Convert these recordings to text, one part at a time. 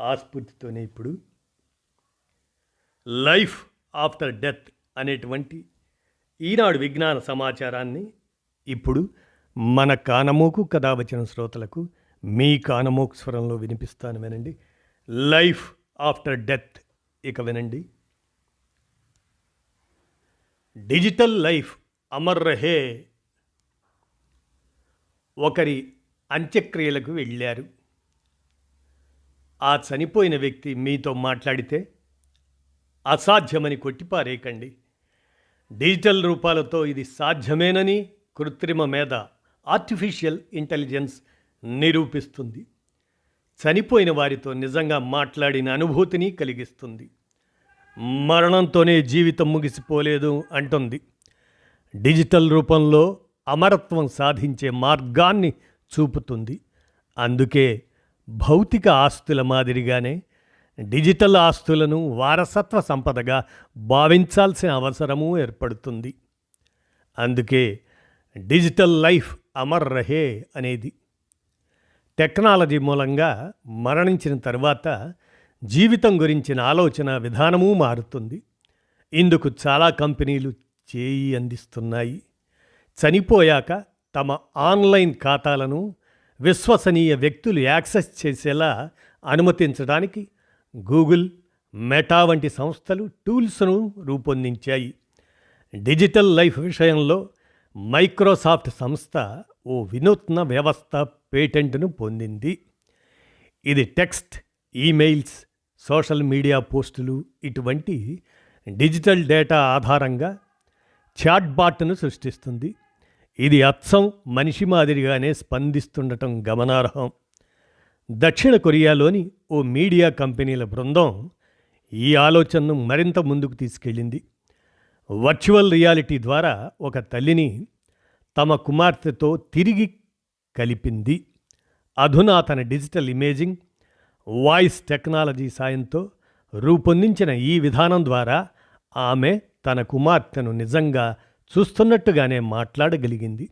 ఆస్ఫూర్తితోనే ఇప్పుడు. Life after death అనేటువంటి ఈనాడు విజ్ఞాన సమాచారాన్ని ఇప్పుడు మన కానమోకు కథ వచ్చిన శ్రోతలకు మీ కానమోకు స్వరంలో వినిపిస్తాను వినండి. లైఫ్ ఆఫ్టర్ డెత్ ఇక వినండి. డిజిటల్ లైఫ్ అమర్ రహే ఒకరి అంత్యక్రియలకు వెళ్ళారు. ఆ చనిపోయిన వ్యక్తి మీతో మాట్లాడితే అసాధ్యమని కొట్టిపారేయకండి. డిజిటల్ రూపాలతో ఇది సాధ్యమేనని కృత్రిమ మేధ ఆర్టిఫిషియల్ ఇంటెలిజెన్స్ నిరూపిస్తుంది. చనిపోయిన వారితో నిజంగా మాట్లాడిన అనుభూతిని కలిగిస్తుంది. మరణంతోనే జీవితం ముగిసిపోలేదు అంటుంది. డిజిటల్ రూపంలో అమరత్వం సాధించే మార్గాన్ని చూపుతుంది. అందుకే భౌతిక ఆస్తుల మాదిరిగానే డిజిటల్ ఆస్తులను వారసత్వ సంపదగా భావించాల్సిన అవసరము ఏర్పడుతుంది. అందుకే డిజిటల్ లైఫ్ అమర్ రహే అనేది. టెక్నాలజీ మూలంగా మరణించిన తర్వాత జీవితం గురించిన ఆలోచన విధానము మారుతుంది. ఇందుకు చాలా కంపెనీలు చేయి అందిస్తున్నాయి. చనిపోయాక తమ ఆన్లైన్ ఖాతాలను విశ్వసనీయ వ్యక్తులు యాక్సెస్ చేసేలా అనుమతించడానికి గూగుల్ మెటా వంటి సంస్థలు టూల్స్ను రూపొందించాయి. డిజిటల్ లైఫ్ విషయంలో మైక్రోసాఫ్ట్ సంస్థ ఓ వినూత్న వ్యవస్థ పేటెంట్ను పొందింది. ఇది టెక్స్ట్ ఈమెయిల్స్ సోషల్ మీడియా పోస్టులు ఇటువంటి డిజిటల్ డేటా ఆధారంగా చాట్బాట్ను సృష్టిస్తుంది. ఇది అచ్చం మనిషి మాదిరిగానే స్పందిస్తుండటం గమనార్హం. దక్షిణ కొరియాలోని ఓ మీడియా కంపెనీల బృందం ఈ ఆలోచనను మరింత ముందుకు తీసుకెళ్ళింది. వర్చువల్ రియాలిటీ ద్వారా ఒక తల్లిని తమ కుమార్తెతో తిరిగి కలిపింది. అధునాతన డిజిటల్ ఇమేజింగ్ వాయిస్ టెక్నాలజీ సాయంతో రూపొందించిన ఈ విధానం ద్వారా ఆమె తన కుమార్తెను నిజంగా చూస్తున్నట్టుగానే మాట్లాడగలిగింది.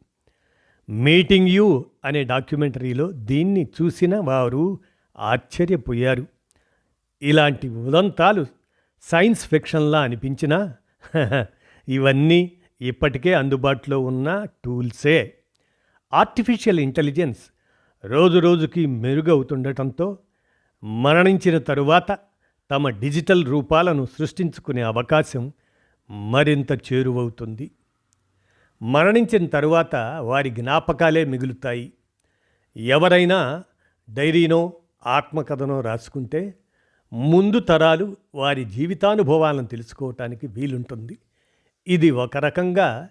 మీటింగ్ యూ అనే డాక్యుమెంటరీలో దీన్ని చూసిన వారు ఆశ్చర్యపోయారు. ఇలాంటి ఉదంతాలు సైన్స్ ఫిక్షన్లా అనిపించినా ఇవన్నీ ఇప్పటికే అందుబాటులో ఉన్న టూల్సే. ఆర్టిఫిషియల్ ఇంటెలిజెన్స్ రోజు రోజుకి మెరుగవుతుండటంతో మరణించిన తరువాత తమ డిజిటల్ రూపాలను సృష్టించుకునే అవకాశం మరింత చేరువవుతుంది. మరణించిన తరువాత వారి జ్ఞాపకాలే మిగులుతాయి. ఎవరైనా డైరీనో ఆత్మకథనో రాసుకుంటే ముందు తరాలు వారి జీవితానుభవాలను తెలుసుకోవటానికి వీలుంటుంది. ఇది ఒక రకంగా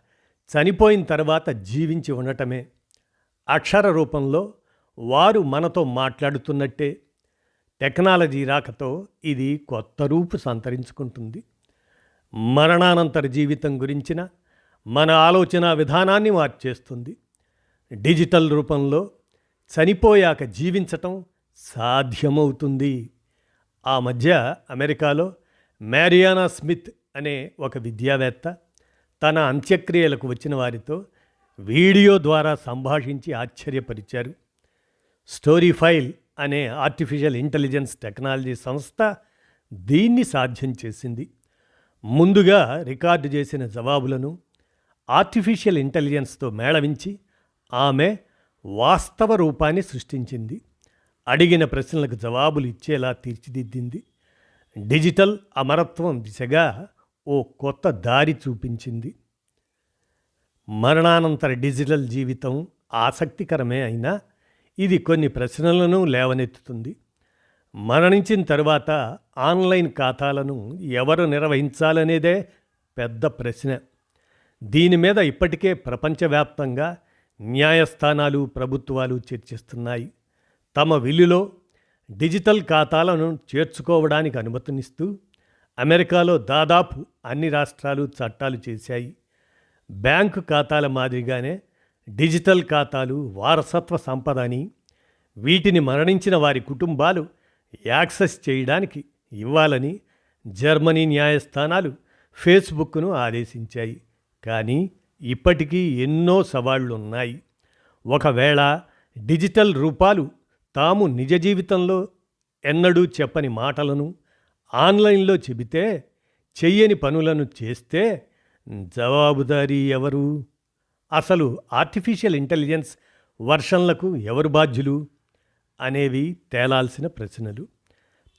చనిపోయిన తర్వాత జీవించి ఉండటమే. అక్షర రూపంలో వారు మనతో మాట్లాడుతున్నట్టే టెక్నాలజీ రాకతో ఇది కొత్త రూపు సంతరించుకుంటుంది. మరణానంతర జీవితం గురించిన మన ఆలోచన విధానాన్ని మార్చేస్తుంది. డిజిటల్ రూపంలో చనిపోయాక జీవించటం సాధ్యమవుతుంది. ఆ మధ్య అమెరికాలో మ్యారియానా స్మిత్ అనే ఒక విద్యావేత్త తన అంత్యక్రియలకు వచ్చిన వారితో వీడియో ద్వారా సంభాషించి ఆశ్చర్యపరిచారు. స్టోరీ ఫైల్ అనే ఆర్టిఫిషియల్ ఇంటెలిజెన్స్ టెక్నాలజీ సంస్థ దీన్ని సాధ్యం చేసింది. ముందుగా రికార్డు చేసిన జవాబులను ఆర్టిఫిషియల్ ఇంటెలిజెన్స్తో మేళవించి ఆమె వాస్తవ రూపాన్ని సృష్టించింది. అడిగిన ప్రశ్నలకు జవాబులు ఇచ్చేలా తీర్చిదిద్దింది. డిజిటల్ అమరత్వం దిశగా ఓ కొత్త దారి చూపించింది. మరణానంతర డిజిటల్ జీవితం ఆసక్తికరమే అయినా ఇది కొన్ని ప్రశ్నలను లేవనెత్తుతుంది. మరణించిన తరువాత ఆన్లైన్ ఖాతాలను ఎవరు నిర్వహించాలనేదే పెద్ద ప్రశ్న. దీని మీద ఇప్పటికే ప్రపంచవ్యాప్తంగా న్యాయస్థానాలు ప్రభుత్వాలు చర్చిస్తున్నాయి. తమ విల్లులో డిజిటల్ ఖాతాలను చేర్చుకోవడానికి అనుమతినిస్తూ అమెరికాలో దాదాపు అన్ని రాష్ట్రాలు చట్టాలు చేశాయి. బ్యాంకు ఖాతాల మాదిరిగానే డిజిటల్ ఖాతాలు వారసత్వ సంపద అని వీటిని మరణించిన వారి కుటుంబాలు యాక్సెస్ చేయడానికి ఇవ్వాలని జర్మనీ న్యాయస్థానాలు ఫేస్బుక్ను ఆదేశించాయి. కానీ ఇప్పటికీ ఎన్నో సవాళ్ళున్నాయి ఒకవేళ డిజిటల్ రూపాలు తాము నిజ జీవితంలో ఎన్నడూ చెప్పని మాటలను ఆన్లైన్లో చెబితే చెయ్యని పనులను చేస్తే జవాబుదారీ ఎవరు? అసలు ఆర్టిఫిషియల్ ఇంటెలిజెన్స్ వర్షన్లకు ఎవరు బాధ్యులు? అనేవి తేలాల్సిన ప్రశ్నలు.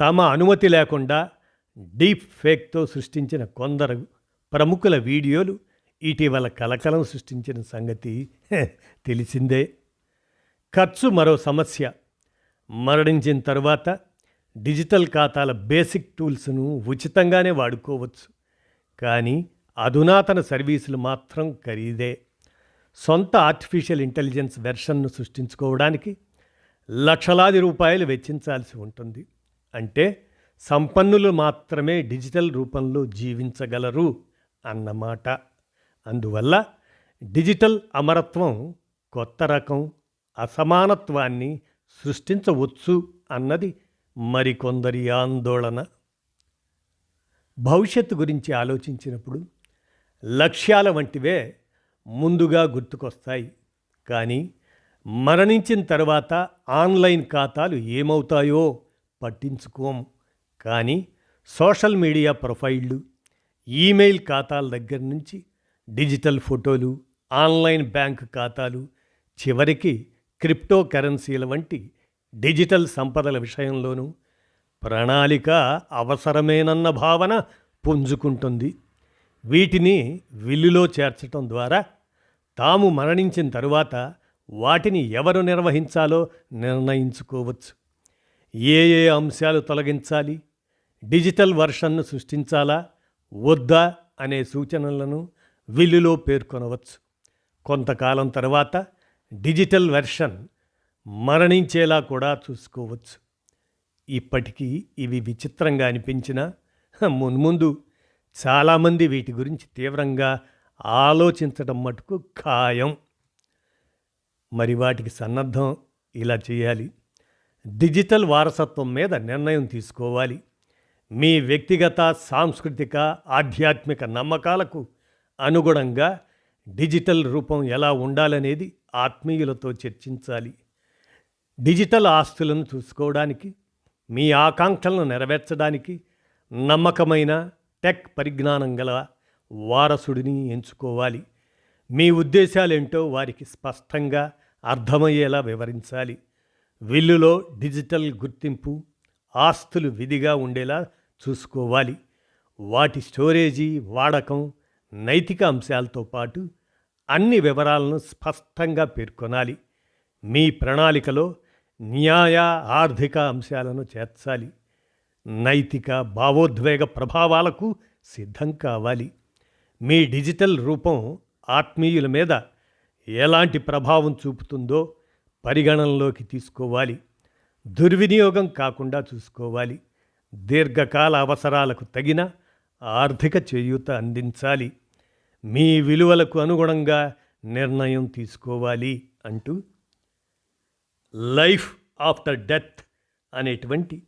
తమ అనుమతి లేకుండా డీప్ ఫేక్తో సృష్టించిన కొందరు ప్రముఖుల వీడియోలు ఇటీవల కలకలం సృష్టించిన సంగతి తెలిసిందే. ఖర్చు మరో సమస్య. మరణించిన తర్వాత డిజిటల్ ఖాతాల బేసిక్ టూల్స్ను ఉచితంగానే వాడుకోవచ్చు. కానీ అధునాతన సర్వీసులు మాత్రం ఖరీదే. సొంత ఆర్టిఫిషియల్ ఇంటెలిజెన్స్ వెర్షన్ను సృష్టించుకోవడానికి లక్షలాది రూపాయలు వెచ్చించాల్సి ఉంటుంది. అంటే సంపన్నులు మాత్రమే డిజిటల్ రూపంలో జీవించగలరు అన్నమాట. అందువల్ల డిజిటల్ అమరత్వం కొత్త రకం అసమానత్వాన్ని సృష్టించవచ్చు అన్నది మరికొందరి ఆందోళన. భవిష్యత్తు గురించి ఆలోచించినప్పుడు లక్ష్యాల వంటివే ముందుగా గుర్తుకొస్తాయి. కానీ మరణించిన తర్వాత ఆన్లైన్ ఖాతాలు ఏమవుతాయో పట్టించుకోం. కానీ సోషల్ మీడియా ప్రొఫైళ్ళు ఈమెయిల్ ఖాతాల దగ్గర నుంచి డిజిటల్ ఫోటోలు ఆన్లైన్ బ్యాంక్ ఖాతాలు చివరికి క్రిప్టో కరెన్సీల వంటి డిజిటల్ సంపదల విషయంలోనూ ప్రణాళిక అవసరమేనన్న భావన పుంజుకుంటుంది. వీటిని విల్లులో చేర్చటం ద్వారా తాము మరణించిన తరువాత వాటిని ఎవరు నిర్వహించాలో నిర్ణయించుకోవచ్చు. ఏ ఏ అంశాలు తొలగించాలి? డిజిటల్ వర్షన్ను సృష్టించాలా? వద్దా? అనే సూచనలను విల్లులో పేర్కొనవచ్చు. కొంతకాలం తర్వాత డిజిటల్ వెర్షన్ మరణించేలా కూడా చూసుకోవచ్చు. ఇప్పటికీ ఇవి విచిత్రంగా అనిపించినా మున్ముందు చాలామంది వీటి గురించి తీవ్రంగా ఆలోచించడం మటుకు ఖాయం. మరి వాటికి సన్నద్ధం ఇలా చేయాలి. డిజిటల్ వారసత్వం మీద నిర్ణయం తీసుకోవాలి. మీ వ్యక్తిగత సాంస్కృతిక ఆధ్యాత్మిక నమ్మకాలకు అనుగుణంగా డిజిటల్ రూపం ఎలా ఉండాలనేది ఆత్మీయులతో చర్చించాలి. డిజిటల్ ఆస్తులను చూసుకోవడానికి మీ ఆకాంక్షలను నెరవేర్చడానికి నమ్మకమైన టెక్ పరిజ్ఞానం గల వారసుడిని ఎంచుకోవాలి. మీ ఉద్దేశాలేంటో వారికి స్పష్టంగా అర్థమయ్యేలా వివరించాలి. విల్లులో డిజిటల్ గుర్తింపు ఆస్తులు విధిగా ఉండేలా చూసుకోవాలి. వాటి స్టోరేజీ వాడకం నైతిక అంశాలతో పాటు అన్ని వివరాలను స్పష్టంగా పేర్కొనాలి. మీ ప్రణాళికలో న్యాయ ఆర్థిక అంశాలను చేర్చాలి. నైతిక భావోద్వేగ ప్రభావాలకు సిద్ధం కావాలి. మీ డిజిటల్ రూపం ఆత్మీయుల మీద ఎలాంటి ప్రభావం చూపుతుందో పరిగణనలోకి తీసుకోవాలి. దుర్వినియోగం కాకుండా చూసుకోవాలి. దీర్ఘకాల అవసరాలకు తగిన ఆర్థిక చేయూత అందించాలి. మీ విలువలకు అనుగుణంగా నిర్ణయం తీసుకోవాలి అంటూ లైఫ్ ఆఫ్టర్ డెత్ అనేటువంటి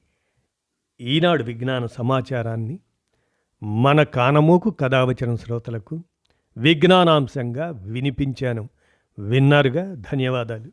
ఈనాడు విజ్ఞాన సమాచారాన్ని మన కానమోకు కథావచన శ్రోతలకు విజ్ఞానాంశంగా వినిపించాను. విన్నారుగా? ధన్యవాదాలు.